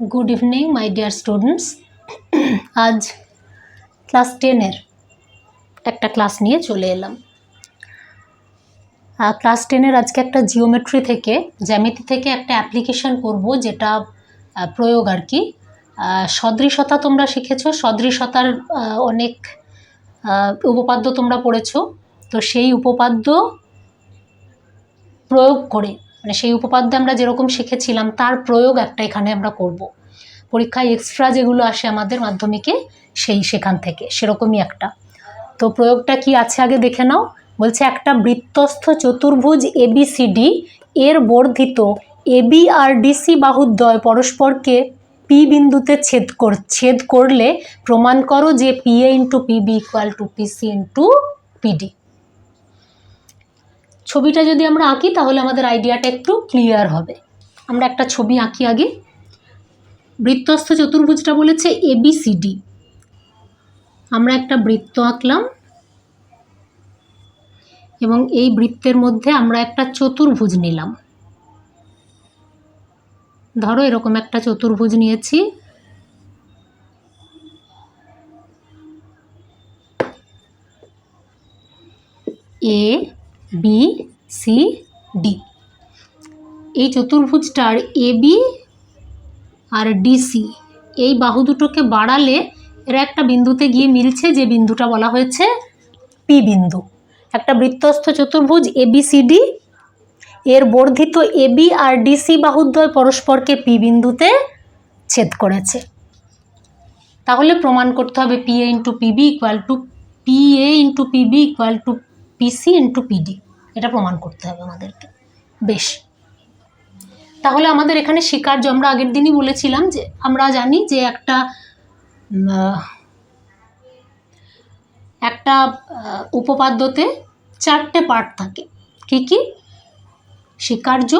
Good evening my dear students আজ class টেনের একটা ক্লাস নিয়ে চলে এলাম। ক্লাস টেনের আজকে একটা জিওমেট্রি থেকে, জ্যামিতি থেকে একটা অ্যাপ্লিকেশন করব, যেটা প্রয়োগ আর কি। সদৃশতা তোমরা শিখেছো, সদৃশতার অনেক উপপাদ্য তোমরা পড়েছো। তো সেই উপপাদ্য প্রয়োগ করে মানে সেই উপপাদ্য আমরা যেরকম শিখেছিলাম, তার প্রয়োগ একটা এখানে আমরা করব। পরীক্ষায় এক্সট্রা যেগুলো আসে আমাদের মাধ্যমিকে, সেই সেখান থেকে, সেরকমই একটা। তো প্রয়োগটা কি আছে আগে দেখে নাও। বলছে একটা বৃত্তস্থ চতুর্ভুজ এবিসিডি এর বর্ধিত এবি আর ডিসি বাহুদ্বয় পরস্পরকে পি বিন্দুতে ছেদ কর, ছেদ করলে প্রমাণ করো যে P A into PB equal to PC into PD ছবিটা যদি আমরা আঁকি, তাহলে আমাদের আইডিয়াটা একটু ক্লিয়ার হবে। আমরা একটা ছবি আঁকি আগে। বৃত্তস্থ চতুর্ভুজটা বলেছে এবিসিডি আমরা একটা বৃত্ত আঁকলাম। এবং এই বৃত্তের মধ্যে আমরা একটা চতুর্ভুজ নিলাম। ধরো, এরকম একটা চতুর্ভুজ নিয়েছি। এ বি সি ডি এই চতুর্ভুজটার এ বি আর ডিসি এই বাহু দুটোকে বাড়ালে এরা একটা বিন্দুতে গিয়ে মিলছে, যে বিন্দুটা বলা হয়েছে পি বিন্দু। একটা বৃত্তস্থ চতুর্ভুজ এবিসিডি এর বর্ধিত এবি আর ডিসি বাহুদ্বয় পরস্পরকে পি বিন্দুতে ছেদ করেছে। তাহলে প্রমাণ করতে হবে P A into PB equal to P A into PB equal to PC into PD এটা প্রমাণ করতে হবে আমাদেরকে। বেশ। তাহলে আমাদের এখানে স্বীকার্য, আমরা আগের দিনই বলেছিলাম যে আমরা জানি যে একটা একটা উপপাদ্যতে চারটে পার্ট থাকে। কি কি? স্বীকার্য,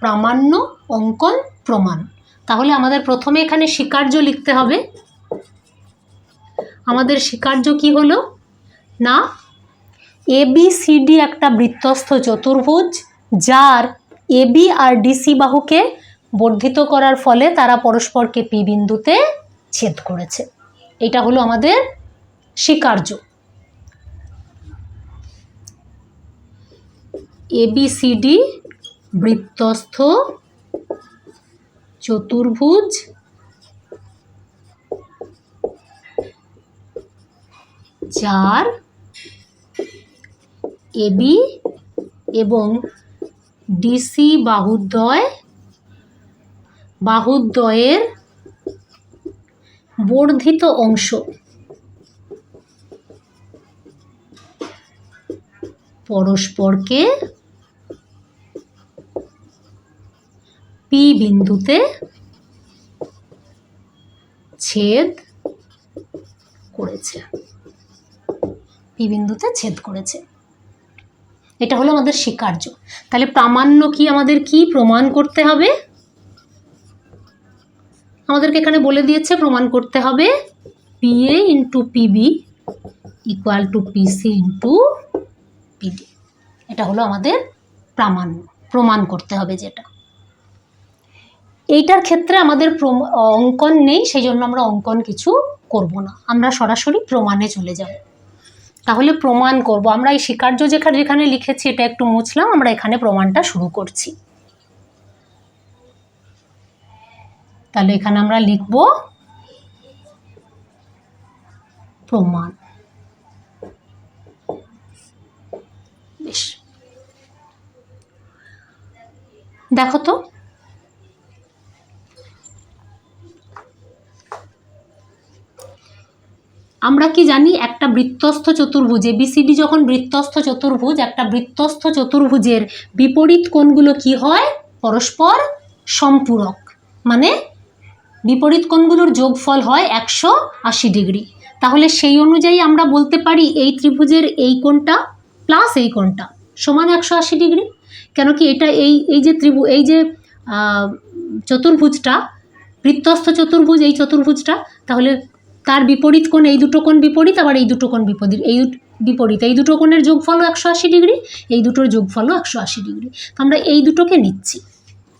প্রামাণ্য, অঙ্কন, প্রমাণ। তাহলে আমাদের প্রথমে এখানে স্বীকার্য লিখতে হবে। আমাদের স্বীকার্য কি হলো? না এবিসিডি একটা বৃত্তস্থ চতুর্ভুজ, যার এবি আর ডিসি বাহুকে বর্ধিত করার ফলে তারা পরস্পরকে পি বিন্দুতে ছেদ করেছে। এটা হলো আমাদের স্বীকার্য। এবিসিডি বৃত্তস্থ চতুর্ভুজ, যার এবি এবং ডিসি বাহুদ্বয়, বাহুদ্বয়ের বর্ধিত অংশ। পরস্পরকে পি বিন্দুতে ছেদ করেছে। পি বিন্দুতে ছেদ করেছে। এটা হলো আমাদের স্বীকার্য। তাহলে প্রামাণ্য কি আমাদের কি প্রমাণ করতে হবে? আমাদেরকে এখানে বলে দিয়েছে প্রমাণ করতে হবে P A into PB equal to PC into PD এটা হলো আমাদের প্রামাণ্য, প্রমাণ করতে হবে যেটা। এইটার ক্ষেত্রে আমাদের অঙ্কন নেই, সেই জন্য আমরা অঙ্কন কিছু করব না। আমরা সরাসরি প্রমাণে চলে যাব। তাহলে প্রমাণ করব। আমরা এই স্বীকার্য যেখানে যেখানে লিখেছি, এটা একটু মুছলাম, আমরা এখানে প্রমাণটা শুরু করছি। তাহলে এখানে আমরা লিখব প্রমাণ। দেখো তো আমরা কি জানি, একটা বৃত্তস্থ চতুর্ভুজ এবিসিডি যখন বৃত্তস্থ চতুর্ভুজ, একটা বৃত্তস্থ চতুর্ভুজের বিপরীত কোণগুলো কি হয়? পরস্পর সম্পূরক। মানে বিপরীত কোণগুলোর যোগফল হয় একশো আশি ডিগ্রি। তাহলে সেই অনুযায়ী আমরা বলতে পারি এই ত্রিভুজের এই কোণটা প্লাস এই কোণটা সমান একশো আশি ডিগ্রি। কেন কি এটা এই এই যে ত্রিভু, এই যে চতুর্ভুজটা, বৃত্তস্থ চতুর্ভুজ, এই চতুর্ভুজটা, তাহলে তার বিপরীত কোণ এই দুটো কোণ বিপরীত, আবার এই দুটো কোণ বিপরীত। এই বিপরীত। এই দুটো কোণের যোগফলও একশো আশি ডিগ্রি, এই দুটোর যোগফলও একশো আশি ডিগ্রি। তো আমরা এই দুটোকে নিচ্ছি।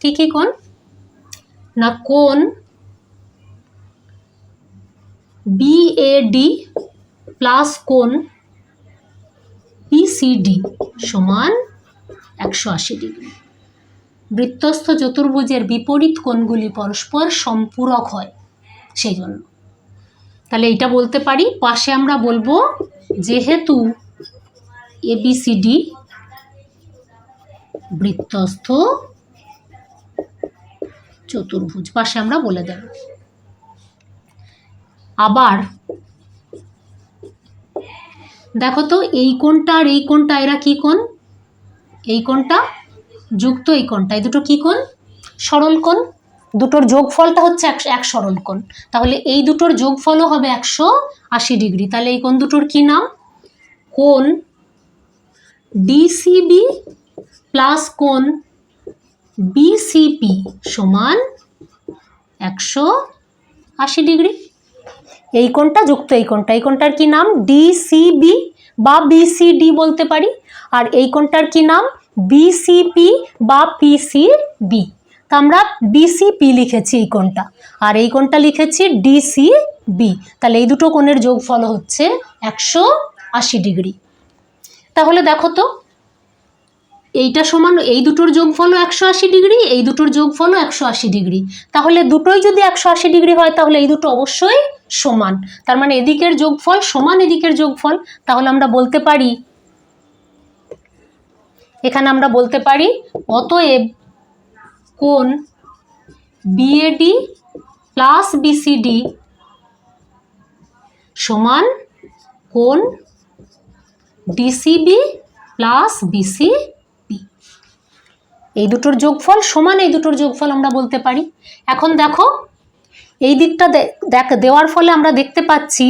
কী কী কোণ? না, কোণ বি এ ডি প্লাস কোণ পিসিডি সমান একশো আশি ডিগ্রি। বৃত্তস্থ চতুর্ভুজের বিপরীত কোণগুলি পরস্পর সম্পূরক হয়, সেই জন্য। তাহলে এইটা বলতে পারি। পাশে আমরা বলব যেহেতু এবিসিডি বৃত্তস্থ চতুর্ভুজ, পাশে আমরা বলে দেব। আবার দেখো তো, এই কোণটা আর এই কোণটা, এরা কি কোণ? এই কোণটা যুক্ত এই কোণটা, এই দুটো কি কোণ? সরল কোণ। দুটোর যোগফলটা হচ্ছে এক এক সরল কোণ তাহলে এই দুটোর যোগফলও হবে একশো আশি ডিগ্রি। তাহলে এই কোণ দুটোর কি নাম? কোণ ডিসিবি প্লাস কোণ বিসিপি সমান একশো আশি ডিগ্রি। এই কোণটা যুক্ত এই কোণটা। এই কোণটার কি নাম? ডিসিবি বা বিসিডি বলতে পারি। আর এই কোণটার কি নাম? বিসিপি বা পিসিবি তা আমরা বিসিপি লিখেছি এই কোণটা। আর এই কোণটা লিখেছি ডিসিবি তাহলে এই দুটো কোণের যোগফল হচ্ছে একশো আশি ডিগ্রি। তাহলে দেখো তো, এইটা সমান, এই দুটোর যোগফলও একশো আশি ডিগ্রি, এই দুটোর যোগফলও একশো আশি ডিগ্রি। তাহলে দুটোই যদি একশো আশি ডিগ্রি হয়, তাহলে এই দুটো অবশ্যই সমান। তার মানে এদিকের যোগফল সমান এদিকের যোগফল, তাহলে আমরা বলতে পারি, এখানে আমরা বলতে পারি, অতএব কোন বিএডি প্লাস বিসিডি সমান কোন ডিসিবি প্লাস বিসিবি এই দুটোর যোগফল সমান এই দুটোর যোগফল আমরা বলতে পারি। এখন দেখো এই দিকটা দেখ, দেওয়ার ফলে আমরা দেখতে পাচ্ছি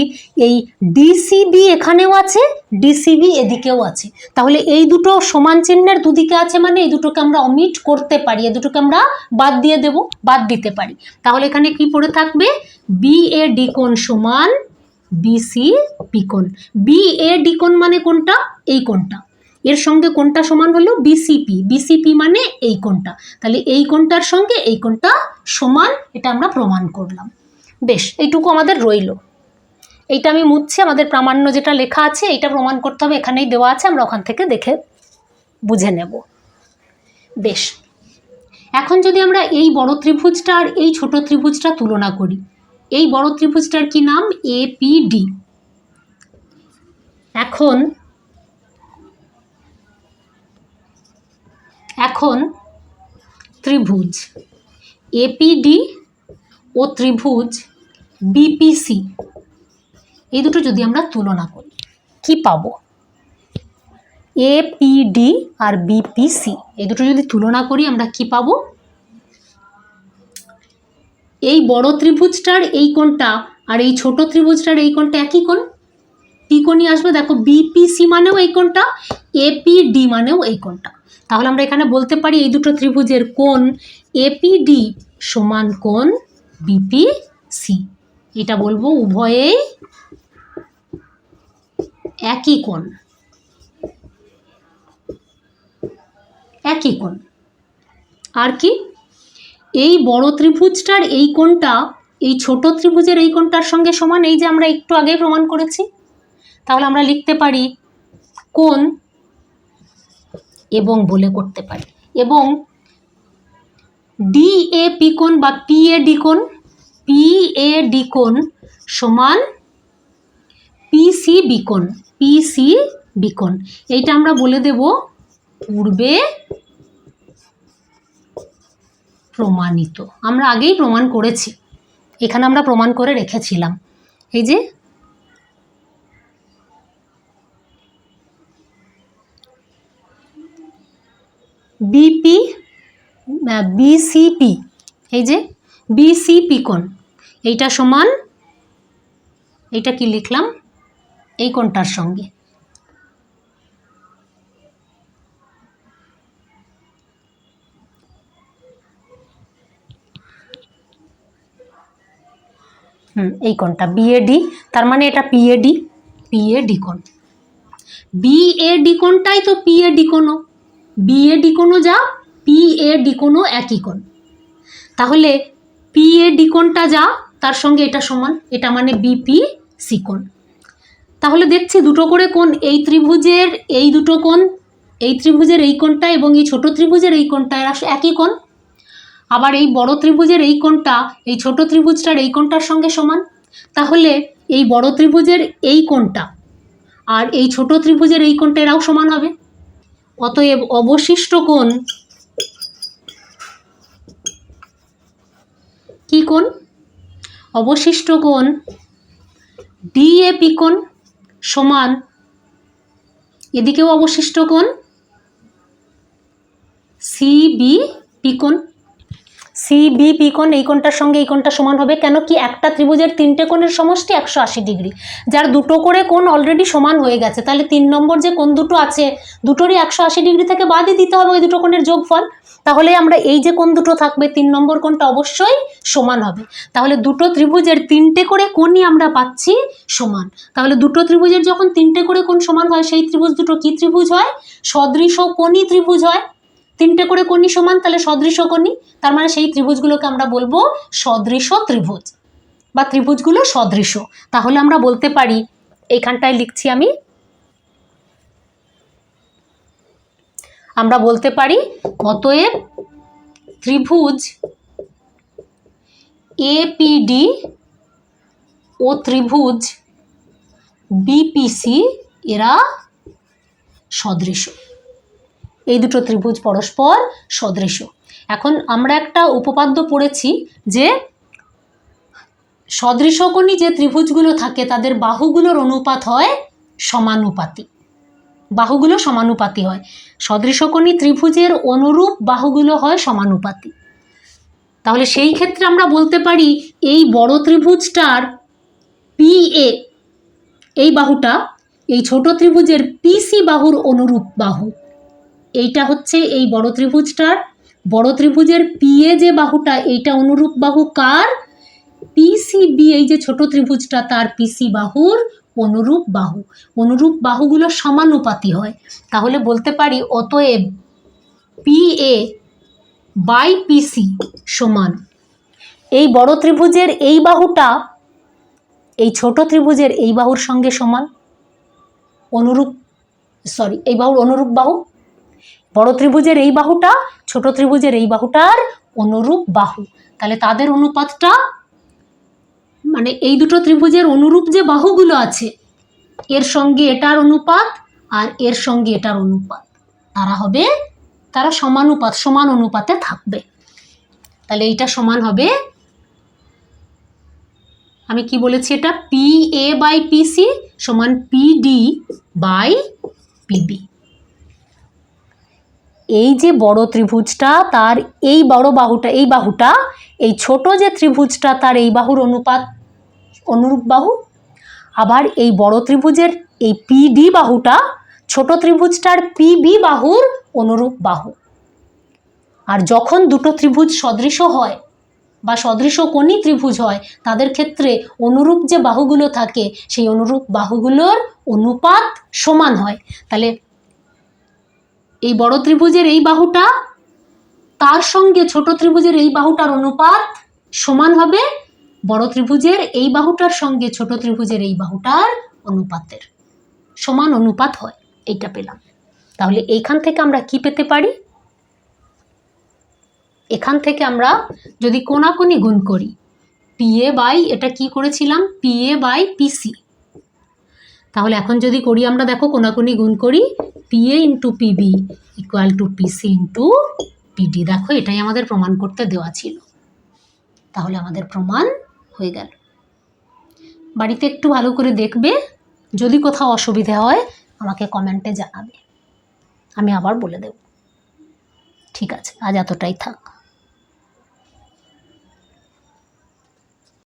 এই ডিসিবি এখানেও আছে ডিসিবি এদিকেও আছে। তাহলে এই দুটো সমান চিহ্নের দুদিকে আছে মানে এই দুটোকে আমরা অমিট করতে পারি, এই দুটোকে আমরা বাদ দিয়ে দেব, বাদ দিতে পারি। তাহলে এখানে কি পড়ে থাকবে? বি এ ডিকোণ সমান বিসি পিকোণ বি এ ডিকোণ মানে কোনটা এই কোনটা এর সঙ্গে কোনটা সমান হলো বিসিপি বিসিপি মানে এই কোনটা তাহলে এই কোনটার সঙ্গে এই কোনটা সমান, এটা আমরা প্রমাণ করলাম। বেশ, এইটুকু আমাদের রইল। এইটা আমি মুছছি, আমাদের প্রামাণ্য যেটা লেখা আছে, এইটা প্রমাণ করতে হবে, এখানেই দেওয়া আছে, আমরা ওখান থেকে দেখে বুঝে নেব। বেশ, এখন যদি আমরা এই বড় ত্রিভুজটা আর এই ছোট ত্রিভুজটা তুলনা করি, এই বড় ত্রিভুজটার কি নাম? এপিডি এখন এখন ত্রিভুজ। এপিডি ও ত্রিভুজ বিপিসি এই দুটো যদি আমরা তুলনা করি, কি পাবো? এপিডি আর বিপিসি এই দুটো যদি তুলনা করি, আমরা কি পাবো? এই বড় ত্রিভুজটার এই কোণটা আর এই ছোট ত্রিভুজটার এই কোণটা একই কোণ? কি কোণই আসবে? দেখো বিপিসি মানেও এই কোণটা এপিডি মানেও এই কোণটা। তাহলে আমরা এখানে বলতে পারি এই দুটো ত্রিভুজের কোণ এপিডি সমান কোণ বিপিসি এটা বলব উভয়েই একই কোণ। একই কোণ। আর কি? এই বড় ত্রিভুজটার এই কোণটা, এই ছোট ত্রিভুজের এই কোণটার সঙ্গে সমান, এই যে আমরা একটু আগে প্রমাণ করেছি, তাহলে আমরা লিখতে পারি কোণ এবং বলে করতে পারি। এবং ডি এ পি কোণ বা পি এ ডি কোণ পি এ ডি কোণ সমান পিসি বিকোণ পিসি বিকোণ এইটা আমরা বলে দেব পূর্বে প্রমাণিত। আমরা আগেই প্রমাণ করেছি। এখানে আমরা প্রমাণ করে রেখেছিলাম। এই যে বিপি বিসিপি এই যে বিসিপি কোণ, এইটা সমান, এইটা কি লিখলাম? এই কোণটার সঙ্গে। হুম, এই কোণটা বিএডি তার মানে এটা পিএডি পিএডি কোণ। বিএডি কোণটাই তো পিএডি কোণও। বিএডি কোণও যা পিএডি কোণও একই কোণ। তাহলে পিএডি কোণটা যা, তার সঙ্গে এটা সমান, এটা মানে বিপি সি কোণ। তাহলে দেখছি দুটো করে কোণ, এই ত্রিভুজের এই দুটো কোণ, এই ত্রিভুজের এই কোণটা এবং এই ছোট ত্রিভুজের এই কোণটা, এরা একই কোণ। আবার এই বড় ত্রিভুজের এই কোণটা, এই ছোট ত্রিভুজটার এই কোণটার সঙ্গে সমান। তাহলে এই বড় ত্রিভুজের এই কোণটা আর এই ছোট ত্রিভুজের এই কোণটা এরাও সমান হবে। অতএব অবশিষ্ট কোণ কি কোণ? অবশিষ্ট কোণ ডিএপি কোণ সমান এদিকেও অবশিষ্ট কোণ সিবি পিকোণ সিবি পিকোণ এই কোণটার সঙ্গে এই কোণটা সমান হবে। কেন কি একটা ত্রিভুজের তিনটে কোণের সমষ্টি একশো আশি ডিগ্রি। যার দুটো করে কোণ অলরেডি সমান হয়ে গেছে, তাহলে তিন নম্বর যে কোণ দুটো আছে, দুটোরই একশো আশি ডিগ্রি থেকে বাদই দিতে হবে ওই দুটো কোণের যোগফল। তাহলে আমরা এই যে কোণ দুটো থাকবে, তিন নম্বর কোণটা অবশ্যই সমান হবে। তাহলে দুটো ত্রিভুজের তিনটে করে কোণই আমরা পাচ্ছি সমান। তাহলে দুটো ত্রিভুজের যখন তিনটে করে কোণ সমান হয়, সেই ত্রিভুজ দুটো কি ত্রিভুজ হয়? সদৃশ কোণই ত্রিভুজ হয়। তিনটে করে কোণই সমান, তাহলে সদৃশ কর্ণী। তার মানে সেই ত্রিভুজগুলোকে আমরা বলব সদৃশ ত্রিভুজ বা ত্রিভুজগুলো সদৃশ। তাহলে আমরা বলতে পারি, এইখানটায় লিখছি আমি, আমরা বলতে পারি অতএব ত্রিভুজ এপিডি ও ত্রিভুজ বিপিসি এরা সদৃশ। এই দুটো ত্রিভুজ পরস্পর সদৃশ। এখন আমরা একটা উপপাদ্য পড়েছি যে সদৃশকোণী যে ত্রিভুজগুলো থাকে, তাদের বাহুগুলোর অনুপাত হয় সমানুপাতি। বাহুগুলো সমানুপাতি হয়। সদৃশকোণী ত্রিভুজের অনুরূপ বাহুগুলো হয় সমানুপাতি। তাহলে সেই ক্ষেত্রে আমরা বলতে পারি, এই বড় ত্রিভুজটার পি এ এই বাহুটা, এই ছোট ত্রিভুজের পিসি বাহুর অনুরূপ বাহু। এইটা হচ্ছে এই বড় ত্রিভুজটার। বড় ত্রিভুজের পিএ যে বাহুটা, এইটা অনুরূপ বাহু কার? পিসিবি এই যে ছোট ত্রিভুজটা, তার পিসি বাহুর অনুরূপ বাহু। অনুরূপ বাহুগুলো সমানুপাতি হয়। তাহলে বলতে পারি অতএব পিএ বাই পিসি সমান। এই বড় ত্রিভুজের এই বাহুটা, এই ছোট ত্রিভুজের এই বাহুর সঙ্গে সমান। অনুরূপ সরি এই বাহুর অনুরূপ বাহু বড় ত্রিভুজের এই বাহুটা, ছোট ত্রিভুজের এই বাহুটার অনুরূপ বাহু। তাহলে তাদের অনুপাতটা মানে এই দুটো ত্রিভুজের অনুরূপ যে বাহুগুলো আছে, এর সঙ্গে এটার অনুপাত আর এর সঙ্গে এটার অনুপাত। তারা হবে, তারা সমানুপাত, সমান অনুপাতে থাকবে। তাহলে এইটা সমান হবে, আমি কি বলেছি এটা? পি এ বাই পিসি সমান পিডি বাই পিবি এই যে বড় ত্রিভুজটা, তার এই বড় বাহুটা, এই বাহুটা, এই ছোট যে ত্রিভুজটা, তার এই বাহুর অনুপাত, অনুরূপ বাহু। আবার এই বড় ত্রিভুজের এই পিডি বাহুটা, ছোট ত্রিভুজটার পিবি বাহুর অনুরূপ বাহু। আর যখন দুটো ত্রিভুজ সদৃশ হয় বা সদৃশ কোণী ত্রিভুজ হয়, তাদের ক্ষেত্রে অনুরূপ যে বাহুগুলো থাকে, সেই অনুরূপ বাহুগুলোর অনুপাত সমান হয়। তাহলে এই বড় ত্রিভুজের এই বাহুটা, তার সঙ্গে ছোট ত্রিভুজের এই বাহুটার অনুপাত সমান হবে বড় ত্রিভুজের এই বাহুটার সঙ্গে ছোট ত্রিভুজের এই বাহুটার অনুপাতের। সমান অনুপাত হয়, এইটা পেলাম। তাহলে এইখান থেকে আমরা কি পেতে পারি? এখান থেকে আমরা যদি কোনাকুনি গুণ করি পিএ বাই, এটা কি করেছিলাম? পিএ বাই পিসি তাহলে এখন যদি করি আমরা, দেখো, কোনাকুনি গুণ করি PA into PB equal to PC into PD দেখো, এটাই আমাদের প্রমাণ করতে দেওয়া ছিল। তাহলে আমাদের প্রমাণ হয়ে গেল। বাড়িতে একটু ভালো করে দেখবে। যদি কোথাও অসুবিধা হয়, আমাকে কমেন্টে জানাবে। আমি আবার বলে দেব। ঠিক আছে, আজ এতটাই থাক।